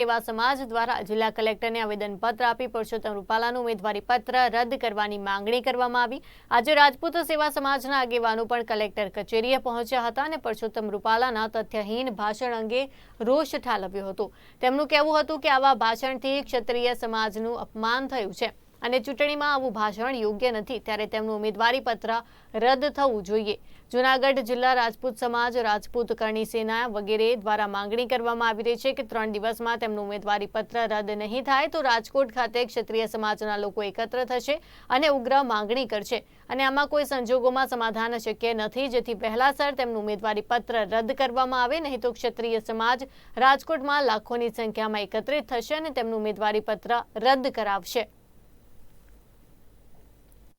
સેવા સમાજ દ્વારા જિલ્લા કલેક્ટરને આવેદનપત્ર આપી પુરુષોત્તમ રૂપાલાનું ઉમેદવારી પત્ર રદ કરવાની માંગણી કરવામાં આવી. આજે રાજપૂત સેવા સમાજના આગેવાનો પણ કલેક્ટર કચેરીએ પહોંચ્યા હતા અને પુરુષોત્તમ રૂપાલાના તથ્યહીન ભાષણ અંગે રોષ ઠાલવ્યો હતો. તેમનું કહેવું હતું કે આવા ભાષણથી ક્ષત્રિય સમાજનું અપમાન થયું છે. અને ચૂંટણીમાં આવું ભાષણ યોગ્ય નથી, ત્યારે તેમનું ઉમેદવારી પત્ર રદ થવું જોઈએ. જૂનાગઢ જિલ્લા રાજપૂત સમાજ, રાજપૂત કરણી સેના વગેરે દ્વારા માંગણી કરવામાં આવી રહી છે કે ત્રણ દિવસમાં તેમનું ઉમેદવારી પત્ર રદ નહીં થાય તો રાજકોટ ખાતે ક્ષત્રિય સમાજના લોકો એકત્ર થશે અને ઉગ્ર માંગણી કરશે. અને આમાં કોઈ સંજોગોમાં સમાધાન શક્ય નથી, જેથી વહેલાસર તેમનું ઉમેદવારી પત્ર રદ કરવામાં આવે, નહીં તો ક્ષત્રિય સમાજ રાજકોટમાં લાખોની સંખ્યામાં એકત્રિત થશે અને તેમનું ઉમેદવારી પત્ર રદ કરાવશે.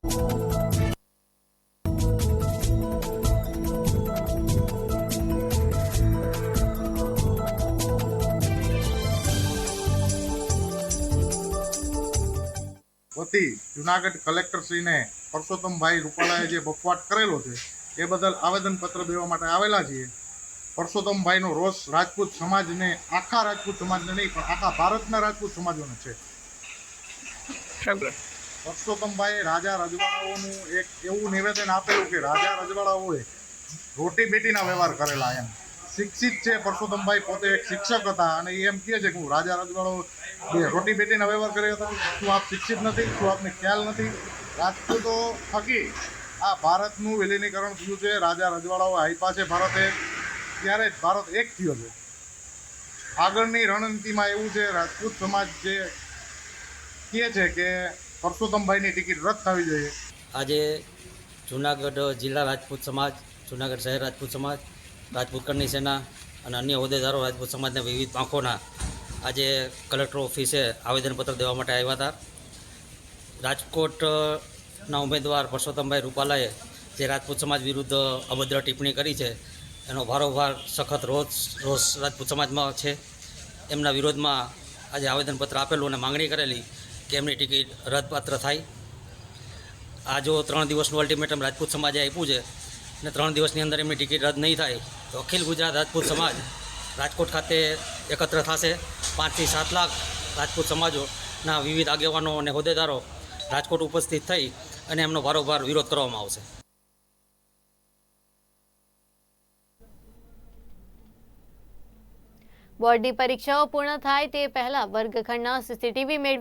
વતી જુનાગઢ કલેક્ટરશ્રીને પરસોત્તમભાઈ રૂપાલાએ જે બફવાટ કરેલો છે, એ બદલ આવેદનપત્ર દેવા માટે આવેલા છીએ. પરસોત્તમભાઈનો રોષ રાજપૂત સમાજને, આખા રાજપૂત સમાજને નહીં, પણ આખા ભારતના રાજપૂત સમાજોને છે. પરસોત્તમભાઈ રાજા રજવાડાઓનું એક એવું નિવેદન આપેલું કે રાજા રજવાડાઓએ રોટી બેટીના વ્યવહાર કરેલા એમ. શિક્ષિત છે પરસોત્તમભાઈ પોતે એક શિક્ષક હતા અને એમ કહે છે કે હું રાજા રજવાડાઓ જે રોટી બેટીના વ્યવહાર કર્યા હતા. શું આપ શિક્ષિત નથી? શું આપને ખ્યાલ નથી? રાજપૂતો થકી. આ ભારતનું વિલીનીકરણ થયું છે. રાજા રજવાડાઓ આપ્યા છે ભારતે. ત્યારે જ ભારત એક થયો છે. આગળની રણનીતિમાં એવું છે, રાજપૂત સમાજ જે કહે છે કે પરસોત્તમભાઈની ટિકિટ રદ થવી જોઈએ. આજે જુનાગઢ જિલ્લા રાજપૂત સમાજ, જુનાગઢ શહેર રાજપૂત સમાજ, રાજપૂત કરની સેના અને અન્ય હોદ્દેદારો રાજપૂત સમાજના વિવિધ પાંખોના આજે કલેક્ટર ઓફિસે આવેદનપત્ર દેવા માટે આવ્યા હતા. રાજકોટના ઉમેદવાર પરસોત્તમભાઈ રૂપાલાએ જે રાજપૂત સમાજ વિરુદ્ધ અભદ્ર ટિપ્પણી કરી છે, એનો ભારોભાર સખત રોષ રોષ રાજપૂત સમાજમાં છે. એમના વિરોધમાં આજે આવેદનપત્ર આપેલું અને માંગણી કરેલી કે ટિકિટ રદપાત્ર થાય. આ જો ત્રણ દિવસનું અલ્ટિમેટમ રાજપૂત સમાજે આપ્યું છે અને ત્રણ દિવસની અંદર એમની ટિકિટ રદ નહીં થાય, તો અખિલ ગુજરાત રાજપૂત સમાજ રાજકોટ ખાતે એકત્ર થશે. પાંચથી સાત લાખ રાજપૂત સમાજોના વિવિધ આગેવાનો અને હોદ્દેદારો રાજકોટ ઉપસ્થિત થઈ અને એમનો ભારોભાર વિરોધ કરવામાં આવશે. બોર્ડની પરીક્ષાઓ પૂર્ણ થાય તે પહેલા વર્ગખંડના સીસીટીવી મેળવી